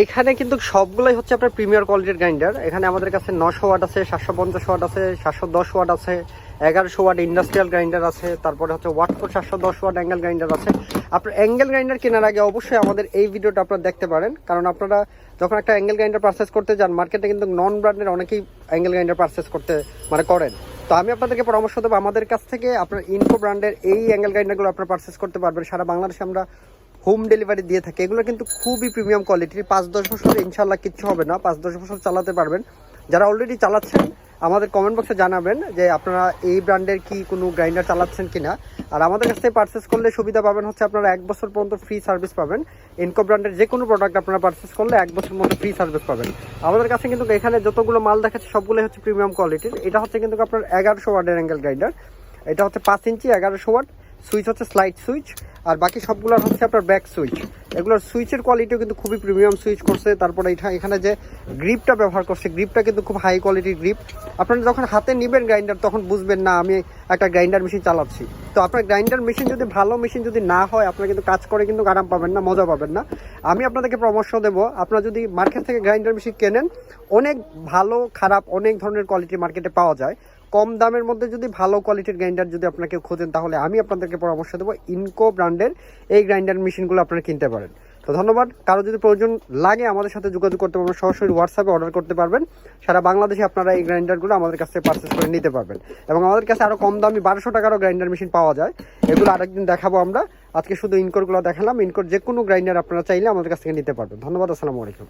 এইখানে কিন্তু সবগুলোই হচ্ছে আপনার প্রিমিয়ার কোয়ালিটির গ্রাইন্ডার এখানে আমাদের কাছে নশো ওয়াট আছে, সাতশো পঞ্চাশ ওয়াট আছে, সাতশো দশ ওয়াট আছে, এগারোশো ওয়াট ইন্ডাস্ট্রিয়াল গ্রাইন্ডার আছে, তারপরে হচ্ছে ওয়াট ফোর সাতশো দশ ওয়াট অ্যাঙ্গেল গ্রাইন্ডার আছে। আপনার অ্যাঙ্গেল গ্রাইন্ডার কেনার আগে অবশ্যই আমাদের এই ভিডিওটা আপনারা দেখতে পারেন, কারণ আপনারা যখন একটা অ্যাঙ্গেল গ্রাইন্ডার পারচেস করতে যান মার্কেটে কিন্তু নন ব্র্যান্ডের অনেকেই অ্যাঙ্গেল গ্রাইন্ডার পারচেস করতে মানে করেন। তো আমি আপনাদেরকে পরামর্শ দেবো, আমাদের কাছ থেকে আপনার ইনফো ব্র্যান্ডের এই অ্যাঙ্গেল গ্রাইন্ডারগুলো আপনারা পারচেস করতে পারবেন। সারা বাংলাদেশে আমরা হোম ডেলিভারি দিয়ে থাকে। এগুলো কিন্তু খুবই প্রিমিয়াম কোয়ালিটির পাঁচ, দশ বছর ইনশাল্লাহ কিচ্ছু হবে না। পাঁচ, দশ বছর চালাতে পারবেন। যারা অলরেডি চালাচ্ছেন, আমাদের কমেন্ট বক্সে জানাবেন যে আপনারা এই ব্র্যান্ডের কি কোনো গ্রাইন্ডার চালাচ্ছেন কি না আর আমাদের কাছ থেকে পারচেস করলে সুবিধা পাবেন হচ্ছে আপনারা এক বছর পর্যন্ত ফ্রি সার্ভিস পাবেন। ইনকো ব্র্যান্ডের যে কোনো প্রোডাক্ট আপনারা পারচেস করলে এক বছর মধ্যে ফ্রি সার্ভিস পাবেন। আমাদের কাছে কিন্তু এখানে যতগুলো মাল দেখাচ্ছে, সবগুলোই হচ্ছে প্রিমিয়াম কোয়ালিটির এটা হচ্ছে কিন্তু আপনার এগারোশো ওয়ার্ডের অ্যাঙ্গেল গ্রাইন্ডার এটা হচ্ছে পাঁচ ইঞ্চি এগারোশো ওয়াট। সুইচ হচ্ছে স্লাইড সুইচ, আর বাকি সবগুলোর হচ্ছে আপনার ব্যাক সুইচ। এগুলোর সুইচের কোয়ালিটিও কিন্তু খুবই প্রিমিয়াম সুইচ করছে। তারপরে এটা, এখানে যে গ্রিপটা ব্যবহার করছে গ্রিপটা কিন্তু খুব হাই কোয়ালিটির গ্রিপ আপনারা যখন হাতে নেবেন গ্রাইন্ডার তখন বুঝবেন, না, আমি একটা গ্রাইন্ডার মেশিন চালাচ্ছি। তো আপনার গ্রাইন্ডার মেশিন যদি, ভালো মেশিন যদি না হয়, আপনারা কিন্তু কাজ করে কিন্তু আরাম পাবেন না, মজা পাবেন না। আমি আপনাদেরকে পরামর্শ দেবো, আপনারা যদি মার্কেট থেকে গ্রাইন্ডার মেশিন কেনেন, অনেক ভালো, খারাপ, অনেক ধরনের কোয়ালিটি মার্কেটে পাওয়া যায়। কম দামের মধ্যে যদি ভালো কোয়ালিটির গ্রাইন্ডার যদি আপনাকে খোঁজেন, তাহলে আমি আপনাদেরকে পরামর্শ দেবো ইনকো ব্র্যান্ডের এই গ্রাইন্ডার মেশিনগুলো আপনারা কিনতে পারেন। তো ধন্যবাদ। কারও যদি প্রয়োজন লাগে আমাদের সাথে যোগাযোগ করতে পারবেন, সরাসরি হোয়াটসঅ্যাপে অর্ডার করতে পারবেন। সারা বাংলাদেশে আপনারা এই গ্রাইন্ডারগুলো আমাদের কাছ পারচেস করে নিতে পারবেন। এবং আমাদের কাছে আরও কম দামি বারোশো টাকারও গ্রাইন্ডার মেশিন পাওয়া যায়। এগুলো আরেকদিন দেখাবো আমরা। আজকে শুধু ইনকোরগুলো দেখালাম। ইনকোর যে কোনো গ্রাইন্ডার আপনারা চাইলে আমাদের কাছ থেকে নিতে পারবেন। ধন্যবাদ, আসসালামু আলাইকুম।